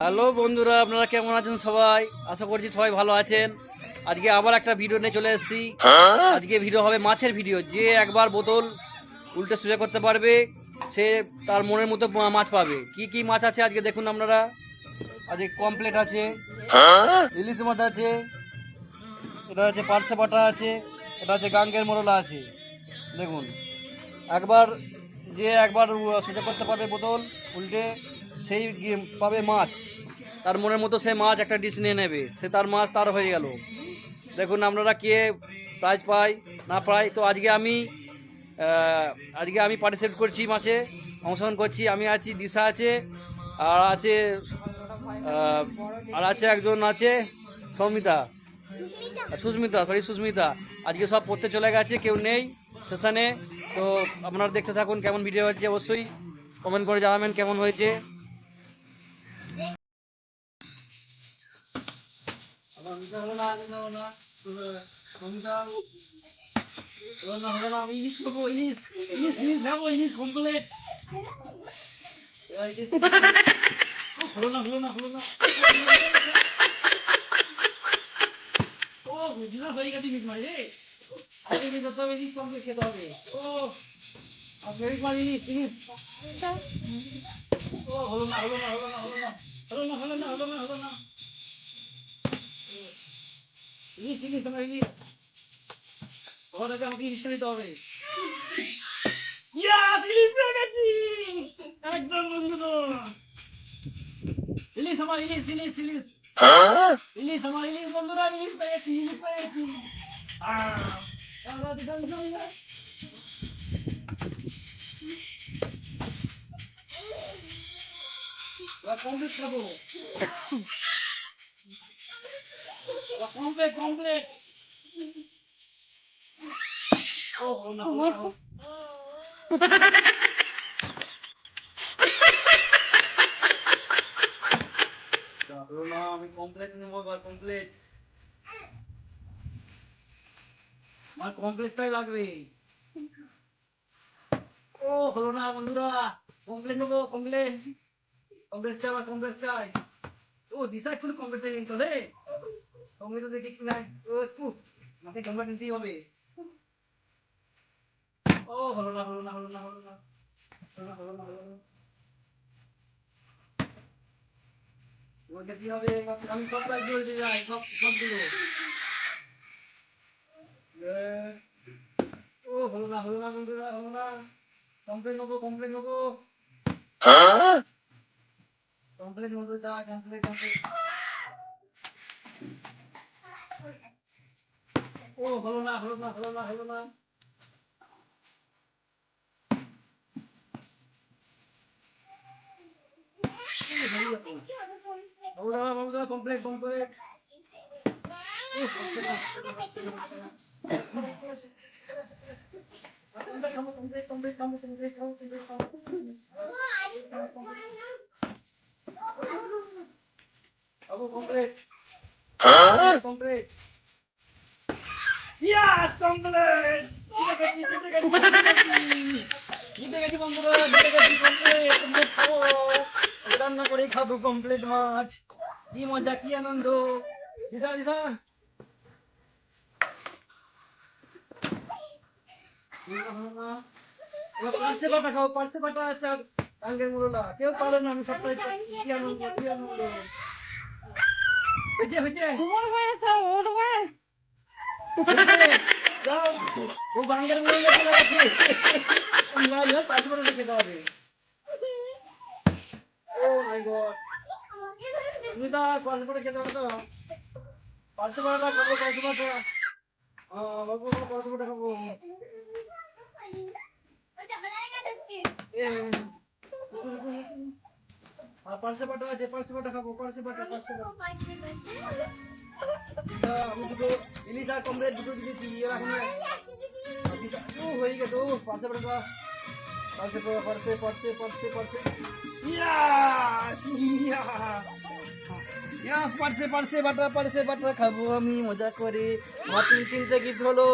Hello বন্ধুরা, আপনারা কেমন আছেন সবাই? আশা করছি সবাই ভালো আছেন। আজকে আবার একটা ভিডিও নিয়ে চলে এসেছি। আজকে ভিডিও হবে মাছের ভিডিও। যে একবার বোতল উল্টে সোজা করতে পারবে, সে তার মনের মতো মাছ পাবে। কি কি মাছ আছে আজকে দেখুন আপনারা। আজকে কমপ্লেট আছে। ইলিশ মাছ আছে। এটা আছে পার্সে বাটা আছে। এটা আছে গাঙ্গের মোরলা আছে। দেখুন। একবার যে একবার সোজা করতে পারবে বোতল উল্টে সেই পাবে মাছ। তার মনের মতো সে মাছ একটা ডিশ নিয়ে নেবে। সে তার মাছ তার হয়ে গেল। দেখুন আপনারা কে প্রাইজ পায় না পায়। তো আজকে আমি আজকে আমি পার্টিসিপেট করছি মাছে অংশগ্রহণ করছি আমি আছি দিশা আছে আর আছে আর আছে একজন আছে সৌমিতা। সুস্মিতা। সরি সুস্মিতা। আজকে সব পড়তে চলে গেছে কেউ নেই সেশনে তো আপনারা দেখতে থাকুন কেমন ভিডিও হচ্ছে অবশ্যই কমেন্ট করে জানাবেন কেমন হয়েছে। হলো না হলো না হলো না মারি রে আগে কি যত বেশি কম করে খেতে হবে। ও আর ফেরিক মারি প্লিজ ও হলো না হলো না হলো না হলো না হলো না হলো না হলো না হলো না। ইলিশ ইলিশ আমার ইলিশ ওটাকে আমাকে ইলিশটা নিতে হবে। ইয়াস ইলিশ পেয়ে গেছি। একদম বন্ধু ইলিশ আমার ইলিশ ইলিশ ইলিশ ইলিশ আমার ইলিশ বন্ধুরা ইলিশ পেয়েছি ইলিশ পেয়েছি Ama bir. Va compter. Va compter. Oh, on a oh, oh. Non, mais complète, non, va complète. আমার কমপ্লেটটাই লাগবে। ও, হলো না বন্ধুরা কমপ্লেট নেব কমপ্লেট কমপ্লেট চাই আমার কমপ্লেট চাই। ও, দিশা একটু কমপ্লেট নেই তো রে কমপ্লেট দেখি কি ও তু আমাকে কমপ্লেট নিতেই হবে। ও, হলো না হলো না হলো না হলো না কি হবে আমি সব প্রাইজ বলতে যাই, সব hulo na, hulo na, hulo na, hulo na. Complain mo ko, complain mo ko. Ha? Complain mo ko, tsaka complain, complain. Oh, hulo na, hulo na, hulo na, na. Ako complete. Ah? Complete. Yes, complete. Kita gaji, kita gaji, kita gaji. Kita gaji complete, রান্না করে খাবো complete মাছ। কি মজা কি আনন্দ। দিশা দিশা পার্সে বাটা খাও পার্সে বাটা আছে আর টাঙ্গের মুরলা কেউ পারে না আমি সবটাই পাচ্ছি। কি আনন্দ কি আনন্দ হয়েছে হয়েছে হয়েছে? যাও। ও বাঙ্গের মুরলা চলে গেছে না না পার্সে খেতে হবে ও মাই গড। তুমি তো পার্সে বাটা খেতে তো। পার্সে বাটা খাব পার্সে আহ বাবু পার্সে বাটা খাব। हाँ पर्स बटो खाबो पर्स बटो पर्स तो